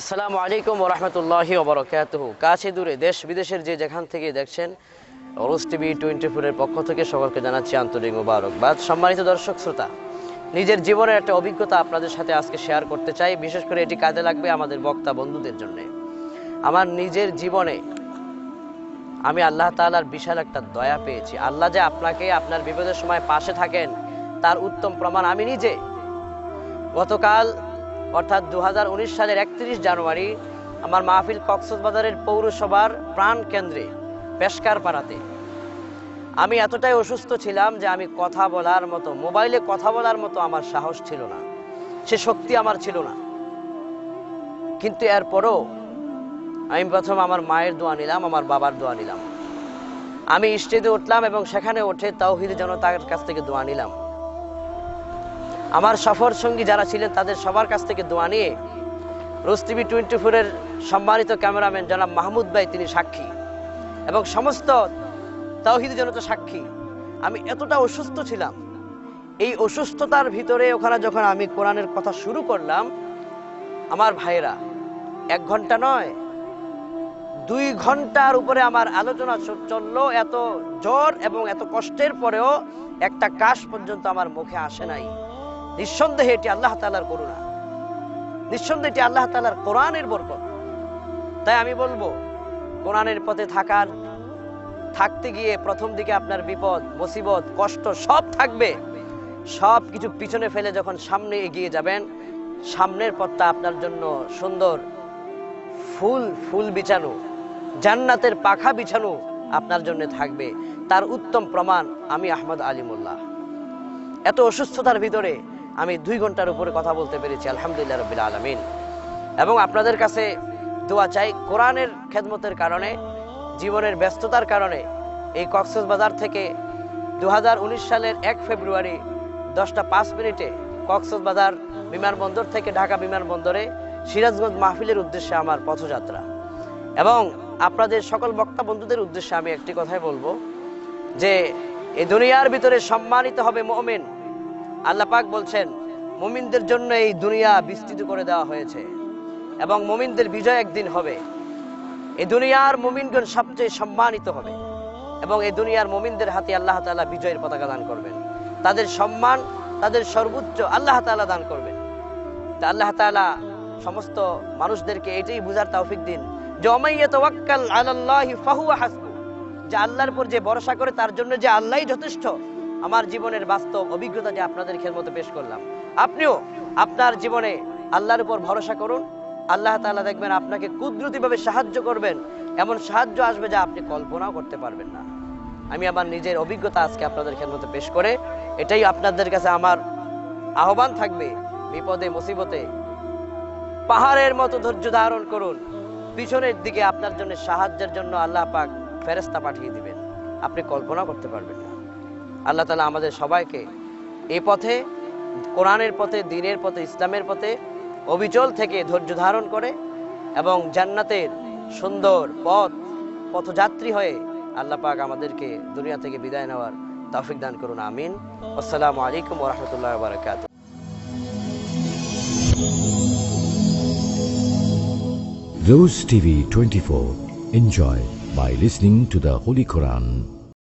আসসালামু আলাইকুম ওরহমতুল্লাহি ওবরকাতহু কাছে দূরে, দেশ বিদেশের যে যেখান থেকে দেখছেন রোজ টিভি টোয়েন্টি ফোরের পক্ষ থেকে সকলকে জানাচ্ছি আন্তরিক মুবারকবাদ সম্মানিত দর্শক শ্রোতা, নিজের জীবনের একটা অভিজ্ঞতা আপনাদের সাথে আজকে শেয়ার করতে চাই। বিশেষ করে এটি কাজে লাগবে আমাদের বক্তা বন্ধুদের জন্য। আমার নিজের জীবনে আমি আল্লাহ তাআলার বিশাল একটা দয়া পেয়েছি। আল্লাহ যে আপনাকে আপনার বিপদের সময় পাশে থাকেন, তার উত্তম প্রমাণ আমি নিজে। গতকাল অর্থাৎ দু হাজার উনিশ সালের একত্রিশ জানুয়ারি আমার মাহফিল কক্সবাজারের পৌরসভার প্রাণ কেন্দ্রে পেশকার পাড়াতে আমি এতটাই অসুস্থ ছিলাম যে আমি কথা বলার মতো, মোবাইলে কথা বলার মতো আমার সাহস ছিল না। সে শক্তি আমার ছিল না। কিন্তু এরপরও আমি প্রথম আমার মায়ের দোয়া নিলাম, আমার বাবার দোয়া নিলাম। আমি স্টেজে উঠলাম এবং সেখানে উঠে তাওহিদ জনতার কাছ থেকে দোয়া নিলাম। আমার সফর সঙ্গী যারা ছিলেন, তাদের সবার কাছ থেকে দোয়া নিয়ে রোজ টিভি টোয়েন্টি ফোরের সম্মানিত ক্যামেরাম্যান জনাব মাহমুদ ভাই তিনি সাক্ষী। এবং সমস্ত তাওহিদ জনতা সাক্ষী। আমি এতটা অসুস্থ ছিলাম। এই অসুস্থতার ভিতরে ওখানে যখন আমি কোরআনের কথা শুরু করলাম, আমার ভাইয়েরা, এক ঘণ্টা নয়, দুই ঘণ্টার উপরে আমার আলোচনা চলল। এত জ্বর এবং এত কষ্টের পরেও একটা কাশ পর্যন্ত আমার মুখে আসে নাই। নিঃসন্দেহে এটি আল্লাহ তালার করুণা। নিঃসন্দেহে এটি আল্লাহ তালার কোরআনের বরকত। তাই আমি বলব, কোরআনের পথে থাকার, থাকতে গিয়ে প্রথম দিকে আপনার বিপদ, মুসিবত, কষ্ট সব থাকবে। সব কিছু পিছনে ফেলে যখন সামনে এগিয়ে যাবেন, সামনের পথটা আপনার জন্য সুন্দর। ফুল ফুল বিছানো, জান্নাতের পাখা বিছানো আপনার জন্য থাকবে। তার উত্তম প্রমাণ আমি আহমদ আলিমুল্লাহ। এত অসুস্থতার ভিতরে আমি দুই ঘণ্টার উপরে কথা বলতে পেরেছি, আলহামদুলিল্লাহ রবিল আলমিন। এবং আপনাদের কাছে দোয়া চাই, কোরআনের খেদমতের কারণে, জীবনের ব্যস্ততার কারণে, এই কক্সবাজার থেকে দু হাজার উনিশ সালের এক ফেব্রুয়ারি দশটা পাঁচ মিনিটে কক্সবাজার বিমানবন্দর থেকে ঢাকা বিমানবন্দরে সিরাজগঞ্জ মাহফিলের উদ্দেশ্যে আমার পথযাত্রা। এবং আপনাদের সকল বক্তা বন্ধুদের উদ্দেশ্যে আমি একটি কথাই বলব যে এই দুনিয়ার ভিতরে সম্মানিত হবে মমিন আল্লাহ পাক বলছেন, মুমিনদের জন্য এই দুনিয়া বিস্তৃত করে দেওয়া হয়েছে এবং মুমিনদের বিজয় একদিন হবে। এই দুনিয়ার মুমিনগণ সবচেয়ে সম্মানিত হবে এবং এই দুনিয়ার মুমিনদের হাতে আল্লাহ তাআলা বিজয়ের পতাকা দান করবেন। তাদের সম্মান, তাদের সর্বোচ্চ আল্লাহ তাআলা দান করবেন। তা আল্লাহ তাআলা সমস্ত মানুষদেরকে এটাই বুঝার তৌফিক দিন যে অমাইয়া তাওয়াক্কাল আলাল্লাহি ফাহুয়া হাসবু যে আল্লাহর উপর যে ভরসা করে, তার জন্য যে আল্লাহই যথেষ্ট। আমার জীবনের বাস্তব অভিজ্ঞতাটি আপনাদের খেলমতো পেশ করলাম। আপনিও আপনার জীবনে আল্লাহর উপর ভরসা করুন। আল্লাহ তাআলা দেখবেন আপনাকে কুদরতিভাবে সাহায্য করবেন। এমন সাহায্য আসবে যা আপনি কল্পনাও করতে পারবেন না। আমি আমার নিজের অভিজ্ঞতা আজকে আপনাদের খেলমতো পেশ করে, এটাই আপনাদের কাছে আমার আহ্বান থাকবে। বিপদে, মুসিবতে, পাহাড়ের মতো ধৈর্য ধারণ করুন। পিছনের দিকে আপনার জন্য সাহায্যের জন্য আল্লাহ পাক ফেরেস্তা পাঠিয়ে দিবেন। আপনি কল্পনা করতে পারবেন না। আল্লাহ তালা আমাদের সবাইকে এ পথে, কোরআনের পথে, দিনের পথে, ইসলামের পথে অবিচল থেকে ধৈর্য ধারণ করে এবং জান্নাতের সুন্দর পথ, পথযাত্রী হয়ে আল্লাহ পাক আমাদেরকে দুনিয়া থেকে বিদায় নেওয়ার তৌফিক দান করুন, আমিন আসসালামু আলাইকুম ওরহমতুল্লাহ বারকাত Rose TV 24. Enjoy by listening to the Holy Quran